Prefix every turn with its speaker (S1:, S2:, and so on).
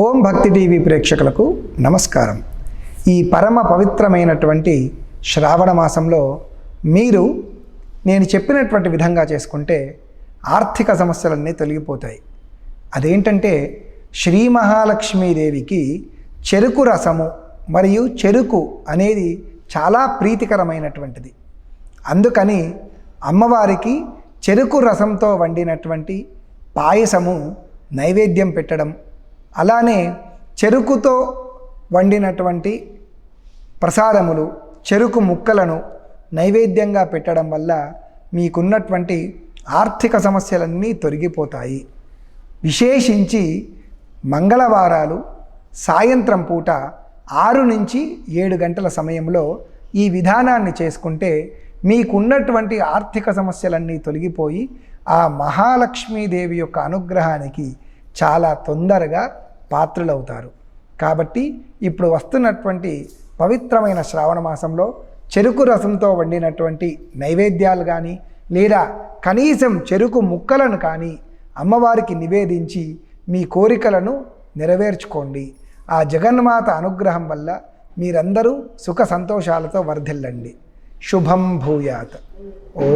S1: ఓం భక్తి టీవీ ప్రేక్షకులకు నమస్కారం. ఈ పరమ పవిత్రమైనటువంటి శ్రావణ మాసంలో మీరు నేను చెప్పినటువంటి విధంగా చేసుకుంటే ఆర్థిక సమస్యలన్నీ తొలగిపోతాయి. అదేంటంటే శ్రీ మహాలక్ష్మీదేవికి చెరుకు రసము మరియు చెరుకు అనేది చాలా ప్రీతికరమైనటువంటిది. అందుకని అమ్మవారికి చెరుకు రసంతో వండినటువంటి పాయసము నైవేద్యం పెట్టడం అలానే చెరుకుతో వండినటువంటి ప్రసాదములు చెరుకు ముక్కలను నైవేద్యంగా పెట్టడం వల్ల మీకున్నటువంటి ఆర్థిక సమస్యలన్నీ తొలగిపోతాయి. విశేషించి మంగళవారాలు సాయంత్రం పూట ఆరు నుంచి ఏడు గంటల సమయంలో ఈ విధానాన్ని చేసుకుంటే మీకున్నటువంటి ఆర్థిక సమస్యలన్నీ తొలగిపోయి ఆ మహాలక్ష్మీదేవి యొక్క అనుగ్రహానికి చాలా తొందరగా పాత్రులవుతారు. కాబట్టి ఇప్పుడు వస్తున్నటువంటి పవిత్రమైన శ్రావణ మాసంలో చెరుకు రసంతో వండినటువంటి నైవేద్యాలు కానీ లేదా కనీసం చెరుకు ముక్కలను కానీ అమ్మవారికి నివేదించి మీ కోరికలను నెరవేర్చుకోండి. ఆ జగన్మాత అనుగ్రహం వల్ల మీరందరూ సుఖ సంతోషాలతో వర్ధిల్లండి. శుభం భూయాత్. ఓ